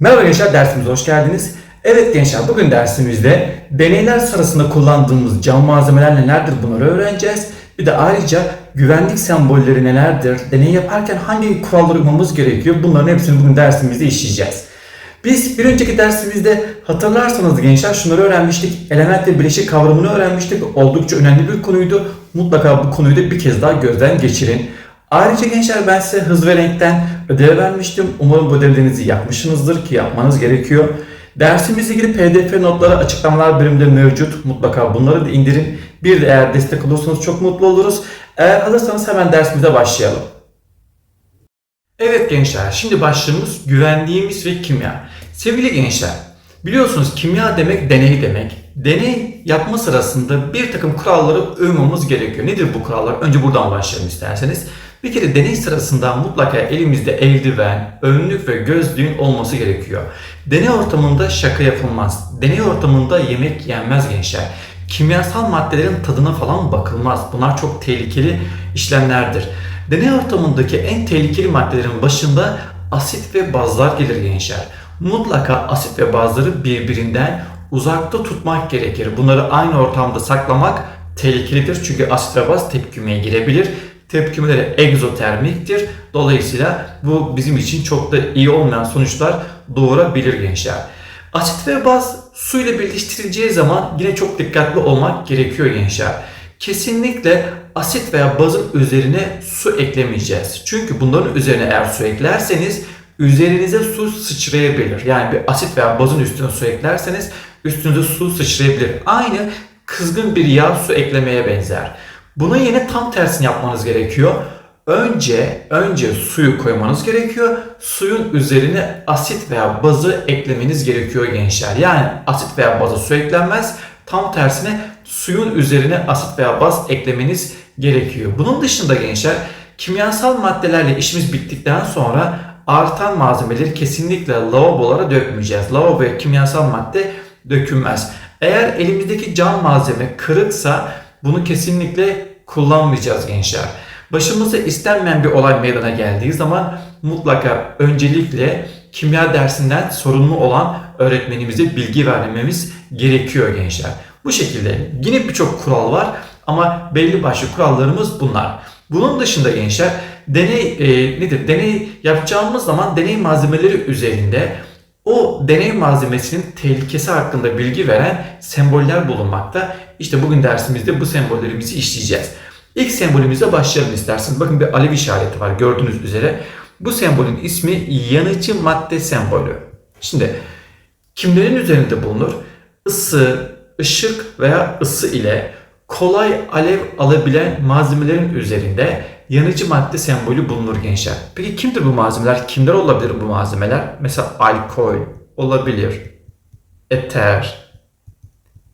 Merhaba gençler dersimize hoş geldiniz. Evet gençler bugün dersimizde deneyler sırasında kullandığımız cam malzemeler nelerdir bunları öğreneceğiz. Bir de ayrıca güvenlik sembolleri nelerdir, deney yaparken hangi kuralları uymamız gerekiyor bunların hepsini bugün dersimizde işleyeceğiz. Biz bir önceki dersimizde hatırlarsanız gençler şunları öğrenmiştik. Element ve bileşik kavramını öğrenmiştik. Oldukça önemli bir konuydu. Mutlaka bu konuyu da bir kez daha gözden geçirin. Ayrıca gençler ben size hız ve renkten ödev vermiştim. Umarım bu ödevlerinizi yapmışsınızdır ki yapmanız gerekiyor. Dersimizle ilgili pdf notları açıklamalar bölümünde mevcut. Mutlaka bunları da indirin. Bir de eğer destek olursanız çok mutlu oluruz. Eğer hazırsanız hemen dersimize başlayalım. Evet gençler, şimdi başlığımız güvenliğimiz ve kimya. Sevgili gençler, biliyorsunuz kimya demek deney demek. Deney yapma sırasında bir takım kuralları uymamız gerekiyor. Nedir bu kurallar? Önce buradan başlayalım isterseniz. Bir kere deney sırasında mutlaka elimizde eldiven, önlük ve gözlüğün olması gerekiyor. Deney ortamında şaka yapılmaz. Deney ortamında yemek yenmez gençler. Kimyasal maddelerin tadına falan bakılmaz. Bunlar çok tehlikeli işlemlerdir. Deney ortamındaki en tehlikeli maddelerin başında asit ve bazlar gelir gençler. Mutlaka asit ve bazları birbirinden uzakta tutmak gerekir. Bunları aynı ortamda saklamak tehlikelidir. Çünkü asit ve baz tepkimeye girebilir. Tepkimeleri egzotermiktir. Dolayısıyla bu bizim için çok da iyi olmayan sonuçlar doğurabilir gençler. Asit ve baz su ile birleştirileceği zaman yine çok dikkatli olmak gerekiyor gençler. Kesinlikle asit veya bazın üzerine su eklemeyeceğiz. Çünkü bunların üzerine eğer su eklerseniz üzerinize su sıçrayabilir. Yani bir asit veya bazın üstüne su eklerseniz üstünüze su sıçrayabilir. Aynı kızgın bir yağ su eklemeye benzer. Buna yine tam tersini yapmanız gerekiyor. Önce önce suyu koymanız gerekiyor. Suyun üzerine asit veya bazı eklemeniz gerekiyor gençler. Yani asit veya baza su eklenmez. Tam tersine suyun üzerine asit veya baz eklemeniz gerekiyor. Bunun dışında gençler kimyasal maddelerle işimiz bittikten sonra artan malzemeleri kesinlikle lavabolara dökmeyeceğiz. Lavabo ve kimyasal madde dökülmez. Eğer elimizdeki cam malzeme kırıksa bunu kesinlikle kullanmayacağız gençler. Başımıza istenmeyen bir olay meydana geldiği zaman mutlaka öncelikle kimya dersinden sorumlu olan öğretmenimize bilgi vermemiz gerekiyor gençler. Bu şekilde yine birçok kural var ama belli başlı kurallarımız bunlar. Bunun dışında gençler deney e, nedir? Deney yapacağımız zaman deney malzemeleri üzerinde o deney malzemesinin tehlikesi hakkında bilgi veren semboller bulunmakta. İşte bugün dersimizde bu sembollerimizi işleyeceğiz. İlk sembolümüze başlayalım isterseniz. Bakın bir alev işareti var gördüğünüz üzere. Bu sembolün ismi yanıcı madde sembolü. Şimdi kimlerin üzerinde bulunur? Isı, ışık veya ısı ile kolay alev alabilen malzemelerin üzerinde yanıcı madde sembolü bulunur gençler. Peki kimdir bu malzemeler? Kimler olabilir bu malzemeler? Mesela alkol olabilir, eter,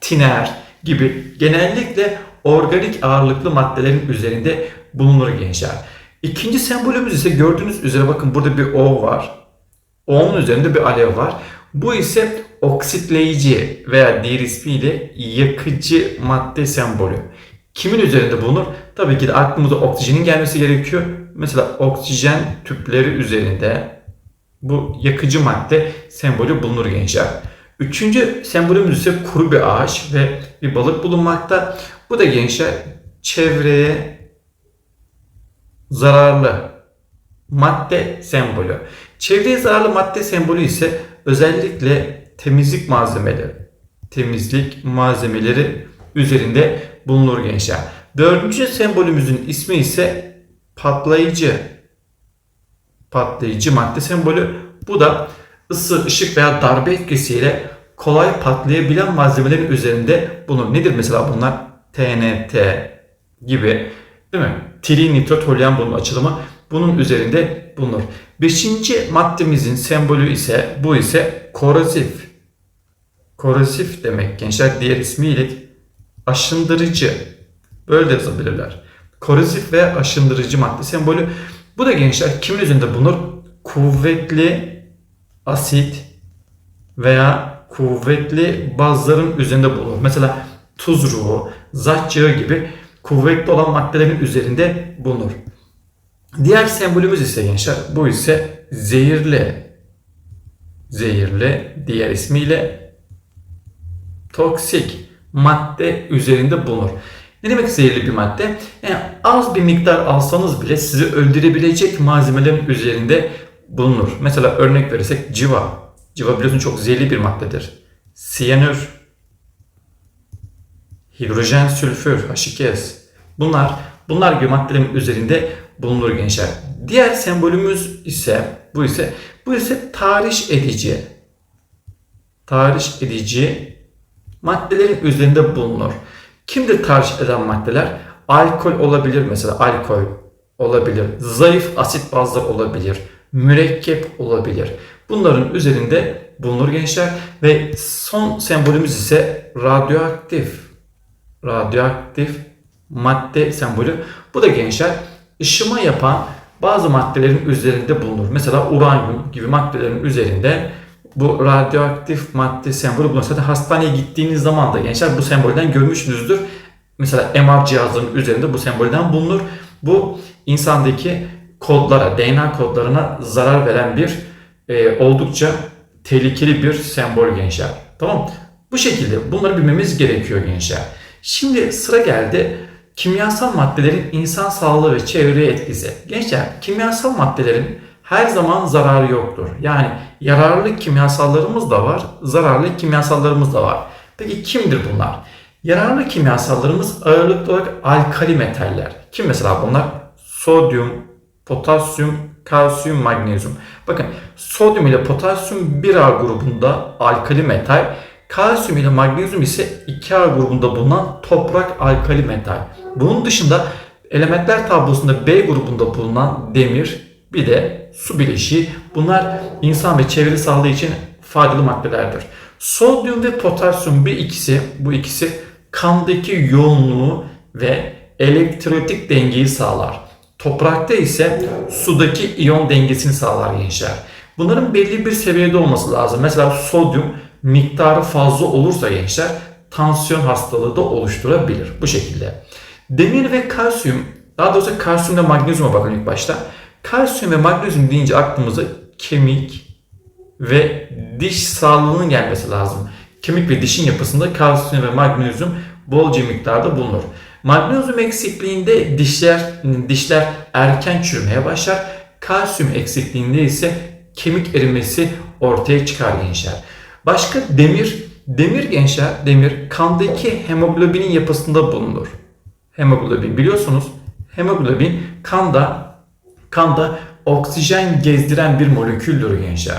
tiner gibi genellikle organik ağırlıklı maddelerin üzerinde bulunur gençler. İkinci sembolümüz ise gördüğünüz üzere bakın burada bir O var. O'nun üzerinde bir alev var. Bu ise oksitleyici veya diğer ismiyle yakıcı madde sembolü. Kimin üzerinde bulunur? Tabii ki de aklımıza oksijenin gelmesi gerekiyor. Mesela oksijen tüpleri üzerinde bu yakıcı madde sembolü bulunur gençler. Üçüncü sembolümüz ise kuru bir ağaç ve bir balık bulunmakta. Bu da gençler çevreye zararlı madde sembolü. Çevreye zararlı madde sembolü ise özellikle temizlik malzemeleri, temizlik malzemeleri üzerinde bulunur gençler. Dördüncü sembolümüzün ismi ise patlayıcı. Patlayıcı madde sembolü. Bu da ısı, ışık veya darbe etkisiyle kolay patlayabilen malzemelerin üzerinde bulunur. Nedir mesela bunlar? TNT gibi değil mi? Tri nitrotoluen bunun açılımı bunun üzerinde bulunur. Beşinci maddemizin sembolü ise bu ise korozif. Korozif demek gençler diğer ismiyle aşındırıcı. Böyle de yazabilirler. Korozif ve aşındırıcı madde sembolü. Bu da gençler kimin üzerinde bulunur? Kuvvetli asit veya kuvvetli bazların üzerinde bulunur. Mesela tuz ruhu, zat gibi kuvvetli olan maddelerin üzerinde bulunur. Diğer sembolümüz ise gençler bu ise zehirli. Zehirli diğer ismiyle toksik madde üzerinde bulunur. Ne demek zehirli bir madde? Yani az bir miktar alsanız bile sizi öldürebilecek malzemelerin üzerinde bulunur. Mesela örnek verirsek civa. Civa biliyorsun çok zehirli bir maddedir. Siyanür, hidrojen sülfür, H2S. Bunlar bunlar gibi maddelerin üzerinde bulunur gençler. Diğer sembolümüz ise bu ise bu ise tahriş edici. Tahriş edici maddelerin üzerinde bulunur. Kimdir tahriş eden maddeler? Alkol olabilir mesela alkol olabilir. Zayıf asit bazlar olabilir. Mürekkep olabilir. Bunların üzerinde bulunur gençler ve son sembolümüz ise radyoaktif. Radyoaktif madde sembolü. Bu da gençler ışıma yapan bazı maddelerin üzerinde bulunur. Mesela uranyum gibi maddelerin üzerinde bu radyoaktif madde sembolü bulunur. Zaten hastaneye gittiğiniz zaman da gençler bu sembolden görmüşsünüzdür. Mesela MR cihazının üzerinde bu sembolden bulunur. Bu insandaki kodlara, DNA kodlarına zarar veren bir e, oldukça tehlikeli bir sembol gençler. Tamam Bu şekilde bunları bilmemiz gerekiyor gençler. Şimdi sıra geldi kimyasal maddelerin insan sağlığı ve çevreye etkisi. Gençler kimyasal maddelerin her zaman zararı yoktur. Yani yararlı kimyasallarımız da var, zararlı kimyasallarımız da var. Peki kimdir bunlar? Yararlı kimyasallarımız ağırlıklı olarak alkali metaller. Kim mesela bunlar? Sodyum, potasyum, kalsiyum, magnezyum. Bakın sodyum ile potasyum 1A grubunda alkali metal, kalsiyum ile magnezyum ise 2A grubunda bulunan toprak alkali metal. Bunun dışında elementler tablosunda B grubunda bulunan demir, bir de su bileşiği. Bunlar insan ve çevre sağlığı için faydalı maddelerdir. Sodyum ve potasyum bir ikisi, bu ikisi kandaki yoğunluğu ve elektrolitik dengeyi sağlar. Toprakta ise sudaki iyon dengesini sağlar gençler. Bunların belli bir seviyede olması lazım. Mesela sodyum miktarı fazla olursa gençler tansiyon hastalığı da oluşturabilir. Bu şekilde. Demir ve kalsiyum, daha doğrusu kalsiyum ve magnezyuma bakın ilk başta. Kalsiyum ve magnezyum deyince aklımıza kemik ve diş sağlığının gelmesi lazım. Kemik ve dişin yapısında kalsiyum ve magnezyum bolca miktarda bulunur. Magnezyum eksikliğinde dişler dişler erken çürümeye başlar. Kalsiyum eksikliğinde ise kemik erimesi ortaya çıkar gençler. Başka demir, demir gençler, demir kandaki hemoglobinin yapısında bulunur. Hemoglobin biliyorsunuz hemoglobin kanda kanda oksijen gezdiren bir moleküldür gençler.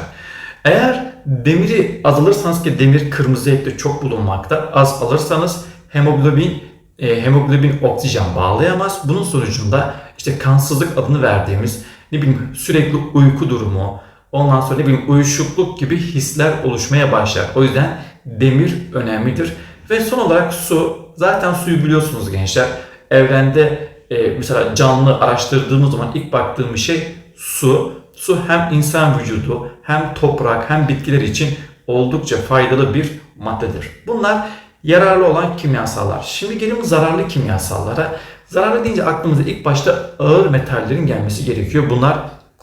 Eğer demiri az alırsanız ki demir kırmızı ette çok bulunmakta. Az alırsanız hemoglobin e, hemoglobin oksijen bağlayamaz. Bunun sonucunda işte kansızlık adını verdiğimiz ne bileyim sürekli uyku durumu, ondan sonra ne bileyim uyuşukluk gibi hisler oluşmaya başlar. O yüzden demir önemlidir. Ve son olarak su. Zaten suyu biliyorsunuz gençler. Evrende e, mesela canlı araştırdığımız zaman ilk baktığımız şey su. Su hem insan vücudu hem toprak hem bitkiler için oldukça faydalı bir maddedir. Bunlar yararlı olan kimyasallar. Şimdi gelelim zararlı kimyasallara. Zararlı deyince aklımıza ilk başta ağır metallerin gelmesi gerekiyor. Bunlar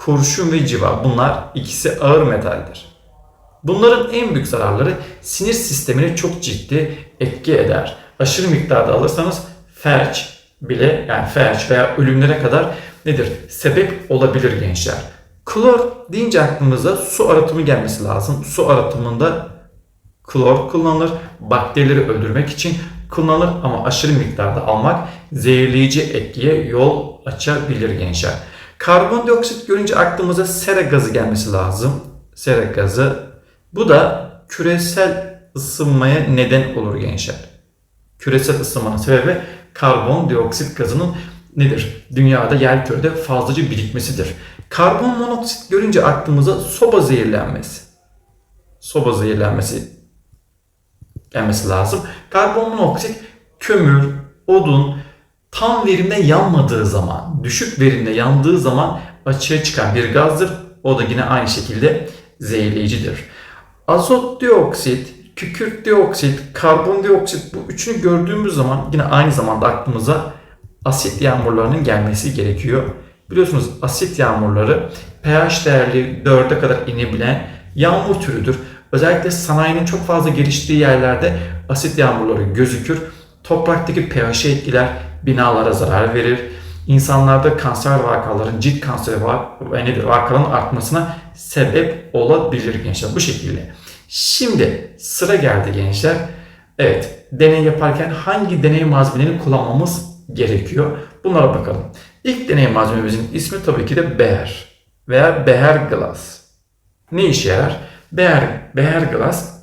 kurşun ve civa. Bunlar ikisi ağır metaldir. Bunların en büyük zararları sinir sistemine çok ciddi etki eder. Aşırı miktarda alırsanız felç bile yani felç veya ölümlere kadar nedir? Sebep olabilir gençler. Klor deyince aklımıza su arıtımı gelmesi lazım. Su arıtımında klor kullanılır. Bakterileri öldürmek için kullanılır ama aşırı miktarda almak zehirleyici etkiye yol açabilir gençler. Karbondioksit görünce aklımıza sera gazı gelmesi lazım. Sera gazı. Bu da küresel ısınmaya neden olur gençler. Küresel ısınmanın sebebi karbondioksit gazının nedir? Dünyada yer kürede fazlaca birikmesidir. Karbon monoksit görünce aklımıza soba zehirlenmesi. Soba zehirlenmesi gelmesi lazım. Karbon monoksit kömür, odun tam verimde yanmadığı zaman, düşük verimde yandığı zaman açığa çıkan bir gazdır. O da yine aynı şekilde zehirleyicidir. Azot dioksit kükürt dioksit, karbondioksit bu üçünü gördüğümüz zaman yine aynı zamanda aklımıza asit yağmurlarının gelmesi gerekiyor. Biliyorsunuz asit yağmurları pH değerli 4'e kadar inebilen yağmur türüdür. Özellikle sanayinin çok fazla geliştiği yerlerde asit yağmurları gözükür. Topraktaki pH'i etkiler, binalara zarar verir. İnsanlarda kanser vakaların, cilt kanseri nedir, vakaların artmasına sebep olabilir gençler. Bu şekilde. Şimdi sıra geldi gençler. Evet, deney yaparken hangi deney malzemelerini kullanmamız gerekiyor? Bunlara bakalım. İlk deney malzememizin ismi tabii ki de beher veya beher glass. Ne işe yarar? Beher, beher glass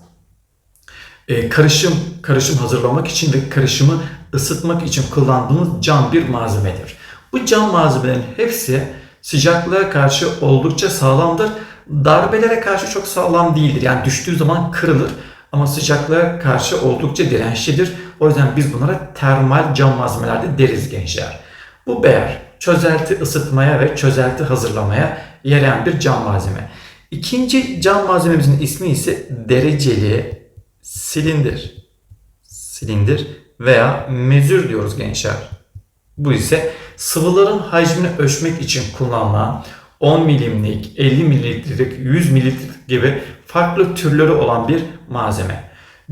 e, karışım karışım hazırlamak için ve karışımı ısıtmak için kullandığımız cam bir malzemedir. Bu cam malzemelerin hepsi sıcaklığa karşı oldukça sağlamdır. Darbelere karşı çok sağlam değildir. Yani düştüğü zaman kırılır ama sıcaklığa karşı oldukça dirençlidir. O yüzden biz bunlara termal cam malzemelerde deriz gençler. Bu beğer çözelti ısıtmaya ve çözelti hazırlamaya yarayan bir cam malzeme. İkinci cam malzememizin ismi ise dereceli silindir. Silindir veya mezür diyoruz gençler. Bu ise sıvıların hacmini ölçmek için kullanılan 10 milimlik, 50 mililitrelik, 100 mililitrelik gibi farklı türleri olan bir malzeme.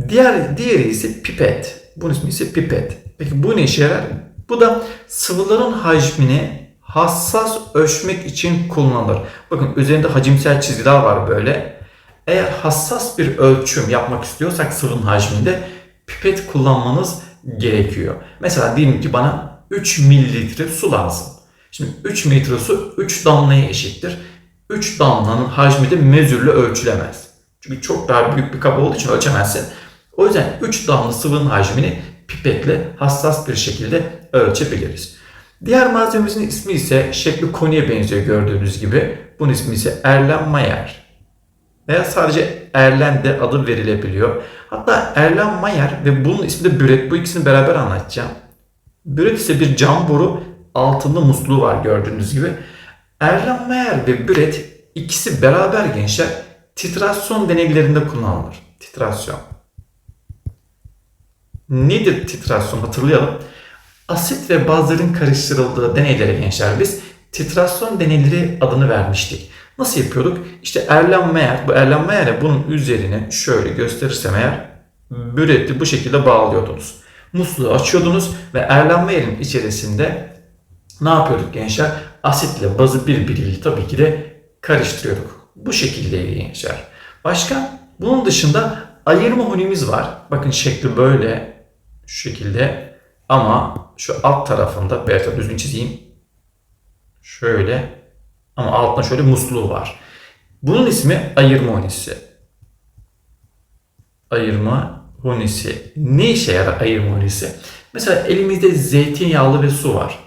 Diğer diğeri ise pipet. Bunun ismi ise pipet. Peki bu ne işe yarar? Bu da sıvıların hacmini hassas ölçmek için kullanılır. Bakın üzerinde hacimsel çizgiler var böyle. Eğer hassas bir ölçüm yapmak istiyorsak sıvının hacminde pipet kullanmanız gerekiyor. Mesela diyelim ki bana 3 mililitre su lazım. Şimdi 3 mililitre su 3 damlaya eşittir. 3 damlanın hacmi de mezürle ölçülemez. Çünkü çok daha büyük bir kaba olduğu için ölçemezsin. O yüzden 3 damla sıvının hacmini pipetle hassas bir şekilde ölçebiliriz. Diğer malzememizin ismi ise şekli koniye benziyor gördüğünüz gibi. Bunun ismi ise Erlenmeyer. Veya sadece Erlen de adı verilebiliyor. Hatta Erlenmeyer ve bunun ismi de Büret. Bu ikisini beraber anlatacağım. Büret ise bir cam boru altında musluğu var gördüğünüz gibi. Erlenmeyer ve Büret ikisi beraber gençler titrasyon deneylerinde kullanılır. Titrasyon. Nedir titrasyon hatırlayalım. Asit ve bazların karıştırıldığı deneylere gençler biz titrasyon deneyleri adını vermiştik. Nasıl yapıyorduk? İşte Erlen Meyer, bu Erlen Meyer'e bunun üzerine şöyle gösterirsem eğer büreti bu şekilde bağlıyordunuz. Musluğu açıyordunuz ve Erlen Meyer'in içerisinde ne yapıyorduk gençler? Asitle bazı birbiriyle tabii ki de karıştırıyorduk. Bu şekilde gençler. Başka? Bunun dışında ayırma hunimiz var. Bakın şekli böyle şu şekilde ama şu alt tarafında belki düzgün çizeyim. Şöyle ama altında şöyle musluğu var. Bunun ismi ayırma hunisi. Ayırma hunisi. Ne işe yarar ayırma hunisi? Mesela elimizde zeytinyağlı ve su var.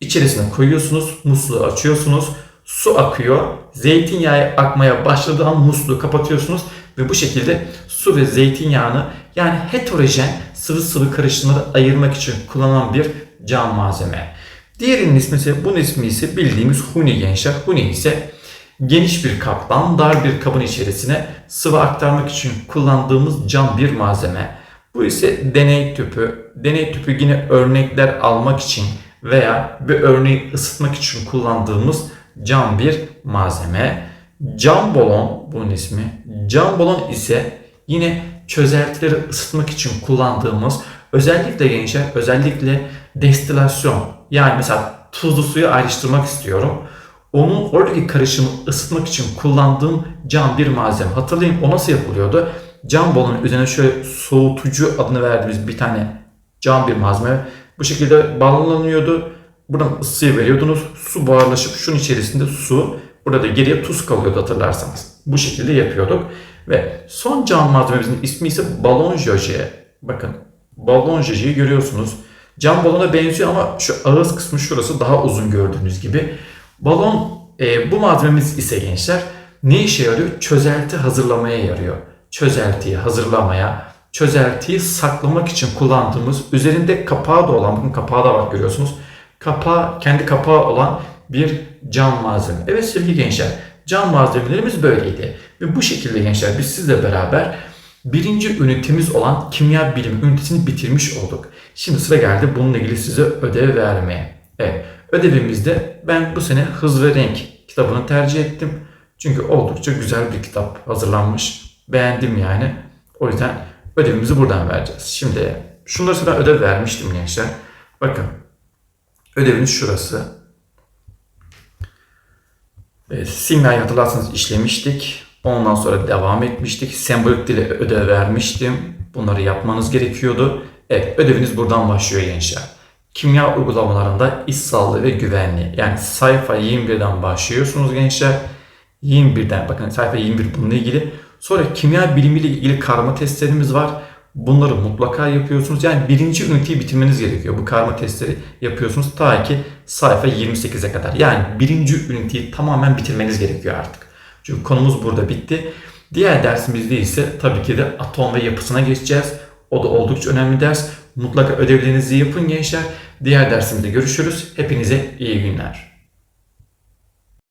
İçerisine koyuyorsunuz, musluğu açıyorsunuz, su akıyor. Zeytinyağı akmaya başladığı an musluğu kapatıyorsunuz ve bu şekilde su ve zeytinyağını yani heterojen sıvı sıvı karışımları ayırmak için kullanılan bir cam malzeme. Diğerinin ismi ise bunun ismi ise bildiğimiz huni gençler. Huni ise geniş bir kaptan dar bir kabın içerisine sıvı aktarmak için kullandığımız cam bir malzeme. Bu ise deney tüpü. Deney tüpü yine örnekler almak için veya bir örneği ısıtmak için kullandığımız cam bir malzeme. Cam balon bunun ismi. Cam balon ise yine çözeltileri ısıtmak için kullandığımız özellikle gençler özellikle destilasyon yani mesela tuzlu suyu ayrıştırmak istiyorum. Onun oradaki karışımı ısıtmak için kullandığım cam bir malzeme. Hatırlayın o nasıl yapılıyordu? Cam balonun üzerine şöyle soğutucu adını verdiğimiz bir tane cam bir malzeme. Bu şekilde bağlanıyordu. Buradan ısıyı veriyordunuz. Su buharlaşıp şunun içerisinde su. Burada da geriye tuz kalıyordu hatırlarsanız. Bu şekilde yapıyorduk. Ve son cam malzememizin ismi ise balon joje. Bakın balon jojeyi görüyorsunuz. Cam balona benziyor ama şu ağız kısmı şurası daha uzun gördüğünüz gibi. Balon e, bu malzememiz ise gençler ne işe yarıyor? Çözelti hazırlamaya yarıyor. Çözeltiyi hazırlamaya, çözeltiyi saklamak için kullandığımız üzerinde kapağı da olan, bakın kapağı da var görüyorsunuz. Kapağı, kendi kapağı olan bir cam malzeme. Evet sevgili gençler, cam malzemelerimiz böyleydi. Ve bu şekilde gençler biz sizle beraber birinci ünitemiz olan kimya bilimi ünitesini bitirmiş olduk. Şimdi sıra geldi bununla ilgili size ödev vermeye. Evet, ödevimizde ben bu sene Hız ve Renk kitabını tercih ettim. Çünkü oldukça güzel bir kitap hazırlanmış. Beğendim yani. O yüzden ödevimizi buradan vereceğiz. Şimdi şunları size ödev vermiştim gençler. Bakın ödeviniz şurası. Evet, simyayı hatırlarsanız işlemiştik. Ondan sonra devam etmiştik. Sembolik dile ödev vermiştim. Bunları yapmanız gerekiyordu. Evet ödeviniz buradan başlıyor gençler. Kimya uygulamalarında iş sağlığı ve güvenliği. Yani sayfa 21'den başlıyorsunuz gençler. 21'den bakın sayfa 21 bununla ilgili. Sonra kimya bilimiyle ilgili karma testlerimiz var. Bunları mutlaka yapıyorsunuz. Yani birinci üniteyi bitirmeniz gerekiyor. Bu karma testleri yapıyorsunuz ta ki sayfa 28'e kadar. Yani birinci üniteyi tamamen bitirmeniz gerekiyor artık. Çünkü konumuz burada bitti. Diğer dersimizde ise tabii ki de atom ve yapısına geçeceğiz. O da oldukça önemli ders. Mutlaka ödevlerinizi yapın gençler. Diğer dersimizde görüşürüz. Hepinize iyi günler.